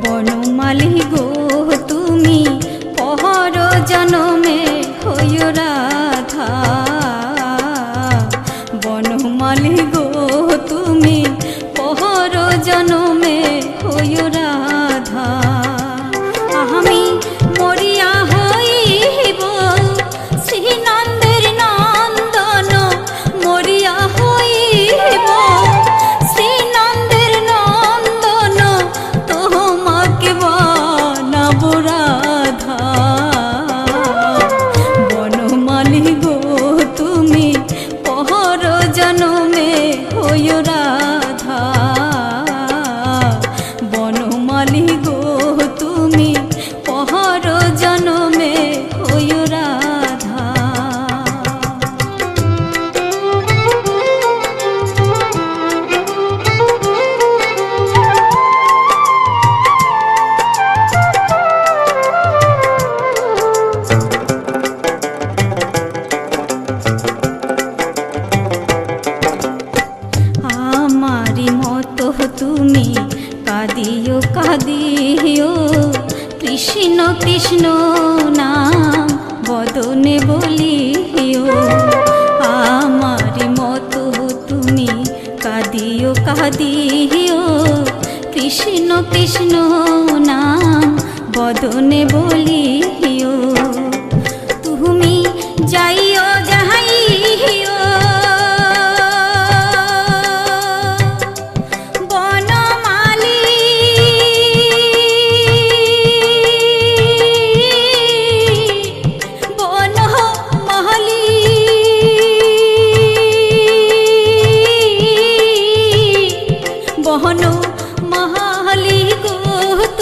বনমালি গো তুমি পহর জনমে হইয় রাধা। বনমালি গো তুমি পহর জনমে হইয় রাধা। বনমালি গো কাঁদিও কৃষ্ণ কৃষ্ণ নাম বদনে বলিও। আমার মতো তুমি কাঁদিও কাঁদিও। কৃষ্ণ কৃষ্ণ নাম বদনে বলিও। গো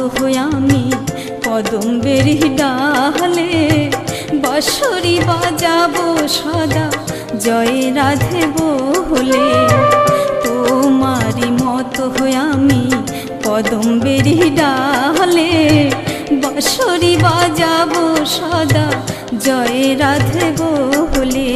তোমারি মতো হয়ে আমি কদম্বের ডালে বসরি বাজাবো সদা, জয় রাধে বলে তোমারি মত হয়ে আমি কদম্বের ডালে বসরি বাজাবো সদা, জয় রাধে বলে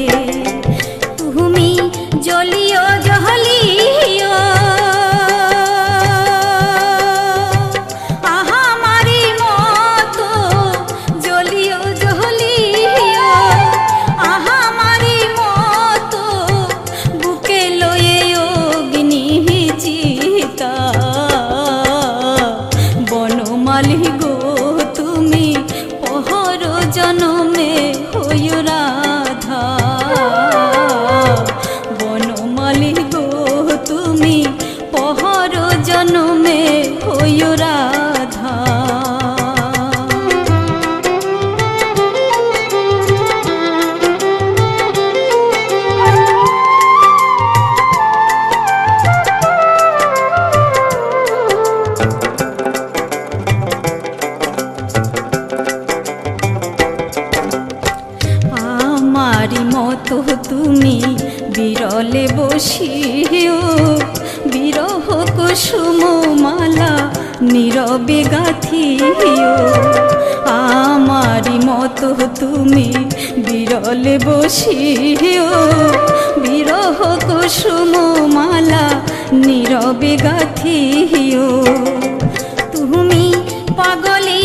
বসিও। বিরহ কুসুম মালা নীরবে গাথিও। আমারি মতো তুমি বিরলে বসিও। বিরহ কুসুম মালা নীরবে গাথিও। তুমি পাগলিনী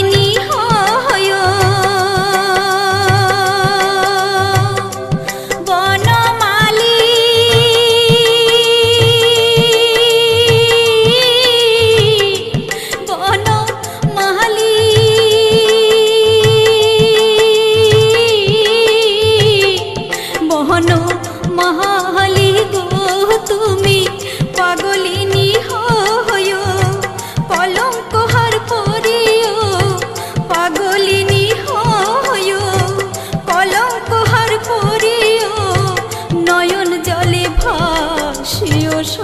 心忧愁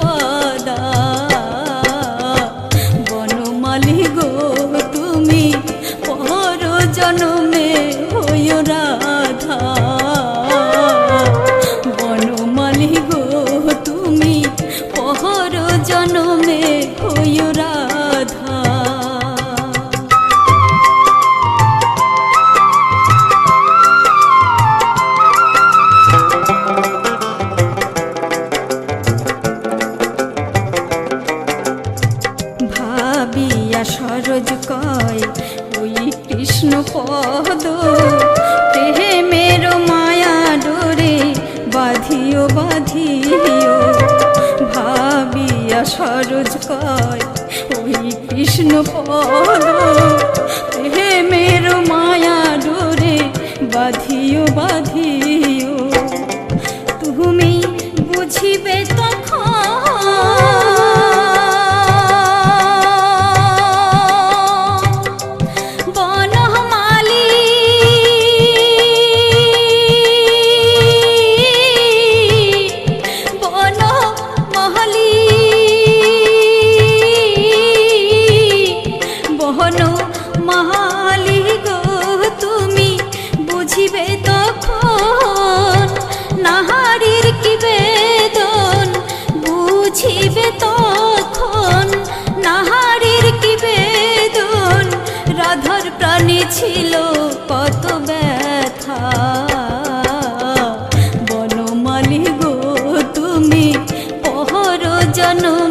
সরজ কয়, ওই কৃষ্ণ পদ প্রেমের মায়া ডোরে, বাঁধিও বাঁধিও। ভাবিয়া সরজ কয়, ওই কৃষ্ণ পদ প্রেমের মায়া ডোরে, বাঁধিও বাঁধিও। তুমি বুঝিবে তখন বনমালি